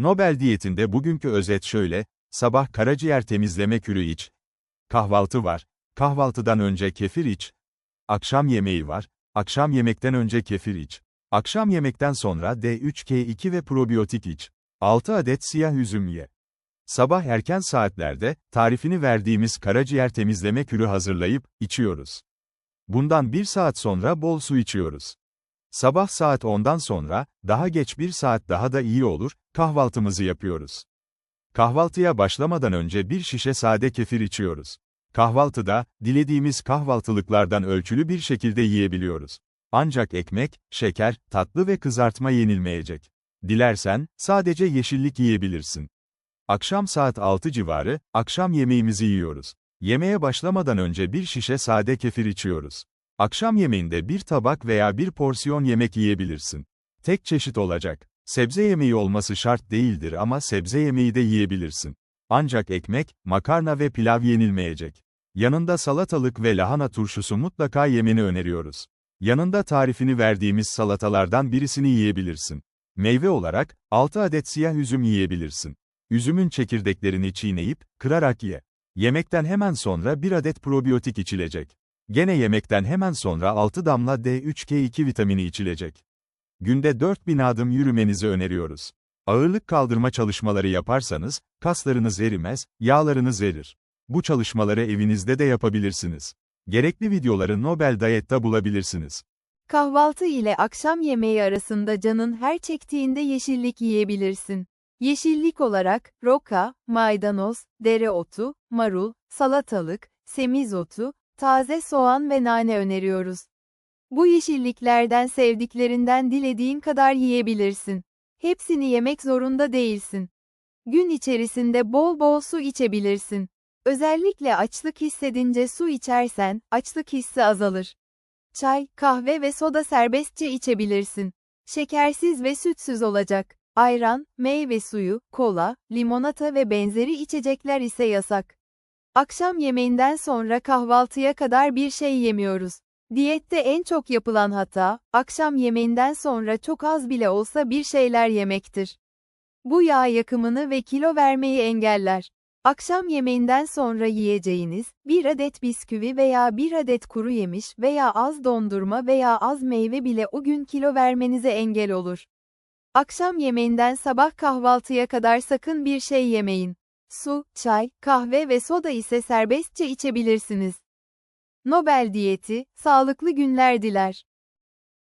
Nobel diyetinde bugünkü özet şöyle, sabah karaciğer temizleme kürü iç. Kahvaltı var, kahvaltıdan önce kefir iç. Akşam yemeği var, akşam yemekten önce kefir iç. Akşam yemekten sonra D3K2 ve probiyotik iç. 6 adet siyah üzüm ye. Sabah erken saatlerde, tarifini verdiğimiz karaciğer temizleme kürü hazırlayıp, içiyoruz. Bundan bir saat sonra bol su içiyoruz. Sabah saat 10'dan sonra, daha geç bir saat daha da iyi olur, kahvaltımızı yapıyoruz. Kahvaltıya başlamadan önce bir şişe sade kefir içiyoruz. Kahvaltıda, dilediğimiz kahvaltılıklardan ölçülü bir şekilde yiyebiliyoruz. Ancak ekmek, şeker, tatlı ve kızartma yenilmeyecek. Dilersen, sadece yeşillik yiyebilirsin. Akşam saat 6 civarı, akşam yemeğimizi yiyoruz. Yemeğe başlamadan önce bir şişe sade kefir içiyoruz. Akşam yemeğinde bir tabak veya bir porsiyon yemek yiyebilirsin. Tek çeşit olacak. Sebze yemeği olması şart değildir ama sebze yemeği de yiyebilirsin. Ancak ekmek, makarna ve pilav yenilmeyecek. Yanında salatalık ve lahana turşusu mutlaka yemeni öneriyoruz. Yanında tarifini verdiğimiz salatalardan birisini yiyebilirsin. Meyve olarak, 6 adet siyah üzüm yiyebilirsin. Üzümün çekirdeklerini çiğneyip, kırarak ye. Yemekten hemen sonra bir adet probiyotik içilecek. Gene yemekten hemen sonra 6 damla D3K2 vitamini içilecek. Günde 4000 adım yürümenizi öneriyoruz. Ağırlık kaldırma çalışmaları yaparsanız, kaslarınız erimez, yağlarınız erir. Bu çalışmaları evinizde de yapabilirsiniz. Gerekli videoları Nobel Diyet'te bulabilirsiniz. Kahvaltı ile akşam yemeği arasında canın her çektiğinde yeşillik yiyebilirsin. Yeşillik olarak, roka, maydanoz, dereotu, marul, salatalık, semizotu, taze soğan ve nane öneriyoruz. Bu yeşilliklerden sevdiklerinden dilediğin kadar yiyebilirsin. Hepsini yemek zorunda değilsin. Gün içerisinde bol bol su içebilirsin. Özellikle açlık hissedince su içersen, açlık hissi azalır. Çay, kahve ve soda serbestçe içebilirsin. Şekersiz ve sütsüz olacak. Ayran, meyve suyu, kola, limonata ve benzeri içecekler ise yasak. Akşam yemeğinden sonra kahvaltıya kadar bir şey yemiyoruz. Diyette en çok yapılan hata, akşam yemeğinden sonra çok az bile olsa bir şeyler yemektir. Bu yağ yakımını ve kilo vermeyi engeller. Akşam yemeğinden sonra yiyeceğiniz, bir adet bisküvi veya bir adet kuru yemiş veya az dondurma veya az meyve bile o gün kilo vermenize engel olur. Akşam yemeğinden sabah kahvaltıya kadar sakın bir şey yemeyin. Su, çay, kahve ve soda ise serbestçe içebilirsiniz. Nobel diyeti, sağlıklı günler diler.